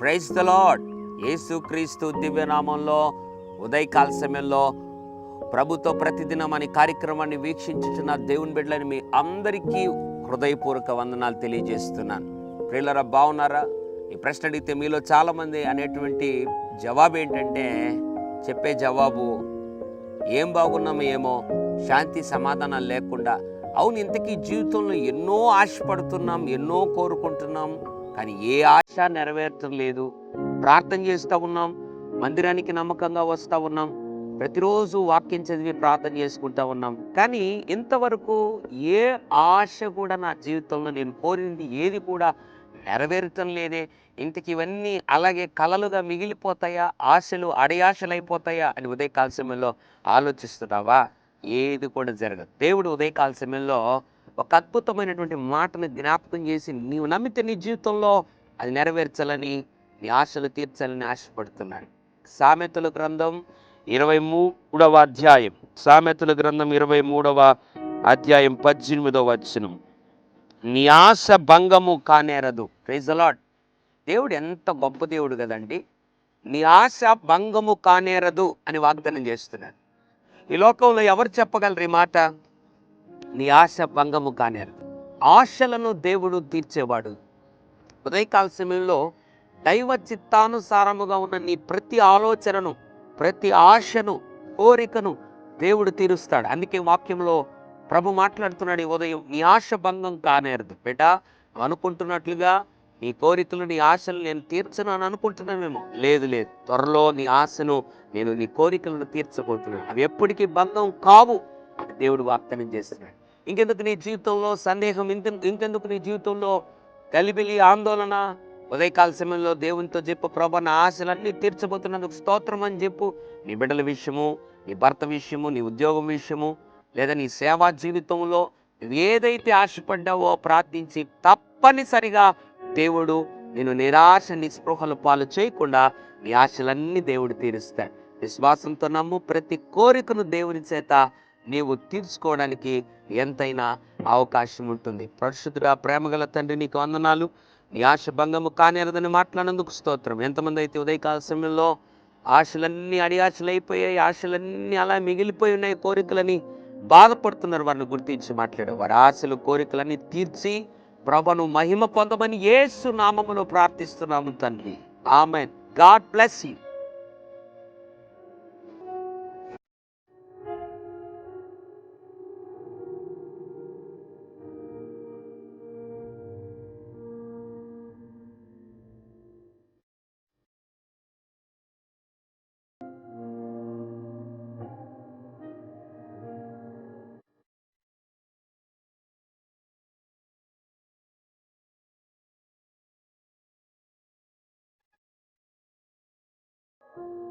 Praise the lord యేసుక్రీస్తు దివ్యనామంలో ఉదయకాల సమయంలో ప్రభుత్వ ప్రతిదినం అనే కార్యక్రమాన్ని వీక్షించుచున్న దేవుని బిడ్డలని మీ అందరికీ హృదయపూర్వక వందనాలు తెలియజేస్తున్నాను. ప్రియులరా బాగున్నారా ఈ ప్రశ్న అడిగితే మీలో చాలామంది అనేటువంటి జవాబు ఏంటంటే చెప్పే జవాబు ఏం బాగున్నామో ఏమో శాంతి సమాధానం లేకుండా అవును ఇంతకీ జీవితంలో ఎన్నో ఆశపడుతున్నాం ఎన్నో కోరుకుంటున్నాం కానీ ఏ ఆశ నెరవేర్చలేదు ప్రార్థన చేస్తూ ఉన్నాం మందిరానికి నమ్మకంగా వస్తూ ఉన్నాం ప్రతిరోజు వాక్యం చదివి ప్రార్థన చేసుకుంటా ఉన్నాం. కానీ ఇంతవరకు ఏ ఆశ కూడా నా జీవితంలో నేను కోరింది ఏది కూడా నెరవేరటం లేదే. ఇంతకి ఇవన్నీ అలాగే కలలుగా మిగిలిపోతాయా? ఆశలు అడయాశలైపోతాయా? అయిపోతాయా అని ఉదయకాల సమయంలో ఆలోచిస్తున్నావా? ఏది కూడా జరగదు. దేవుడు ఉదయకాల సమయంలో ఒక అద్భుతమైనటువంటి మాటను జ్ఞాపకం చేసి నీవు నమ్మితే నీ జీవితంలో అది నెరవేర్చాలని నీ ఆశలు తీర్చాలని ఆశపడుతున్నాడు. సామెతల గ్రంథం ఇరవై మూడవ అధ్యాయం. సామెతల గ్రంథం ఇరవై మూడవ అధ్యాయం పద్దెనిమిదవ వచనం. నీ ఆశ భంగము కానేరదు ప్రైజ్ దేవుడు ఎంత గొప్ప దేవుడు కదండి. నీ ఆశ భంగము కానేరదు అని వాగ్దానం చేస్తున్నాడు ఈ లోకంలో ఎవరు చెప్పగలరు ఈ మాట? నీ ఆశ భంగము కానేరదు. ఆశలను దేవుడు తీర్చేవాడు. ఉదయకాల సమయంలో దైవ చిత్తానుసారముగా ఉన్న నీ ప్రతి ఆలోచనను ప్రతి ఆశను కోరికను దేవుడు తీరుస్తాడు. అందుకే వాక్యంలో ప్రభు మాట్లాడుతున్నాడు ఈ ఉదయం నీ ఆశ భంగం కానేరదు బిడ్డ. అనుకుంటున్నట్లుగా నీ కోరికలు నీ ఆశలు నేను తీర్చను అని అనుకుంటున్నామేమో లేదు లేదు. త్వరలో నీ ఆశను నేను నీ కోరికలను తీర్చబోతున్నాను. అవి ఎప్పటికీ భంగం కావు దేవుడు వాగ్దానం చేస్తున్నాడు. ఇంకెందుకు నీ జీవితంలో సందేహం? ఇంత ఇంకెందుకు నీ జీవితంలో కలిబిలి ఆందోళన? ఉదయకాల సమయంలో దేవునితో చెప్పు ప్రభా నా ఆశలన్నీ తీర్చబోతున్నందుకు స్తోత్రం అని చెప్పు. నీ బిడ్డల విషయము నీ భర్త విషయము నీ ఉద్యోగం విషయము లేదా నీ సేవా జీవితంలో ఏదైతే ఆశపడ్డావో ప్రార్థించి తప్పనిసరిగా దేవుడు నేను నిరాశ నిస్పృహలు పాలు చేయకుండా నీ ఆశలన్నీ దేవుడు తీరుస్తాడు. విశ్వాసంతో నమ్ము ప్రతి కోరికను దేవుని చేత నీవు తీర్చుకోవడానికి ఎంతైనా అవకాశం ఉంటుంది. పరిశుద్ధుడా ప్రేమగల తండ్రి నీకు వందనాలు. నీ ఆశ భంగము కానేరదని మాట్లాడినందుకు స్తోత్రం. ఎంతమంది అయితే ఉదయకాల సమయంలో ఆశలన్నీ అడి అయిపోయాయి ఆశలన్నీ అలా మిగిలిపోయి ఉన్నాయి కోరికలని బాధపడుతున్నారు వారిని గుర్తించి మాట్లాడే వారి. ఆశలు కోరికలన్నీ తీర్చి ప్రభను మహిమ పొందమని యేసు నామములో ప్రార్థిస్తున్నాము తండ్రి. ఆమె గాడ్ బ్లెస్ యూ. you.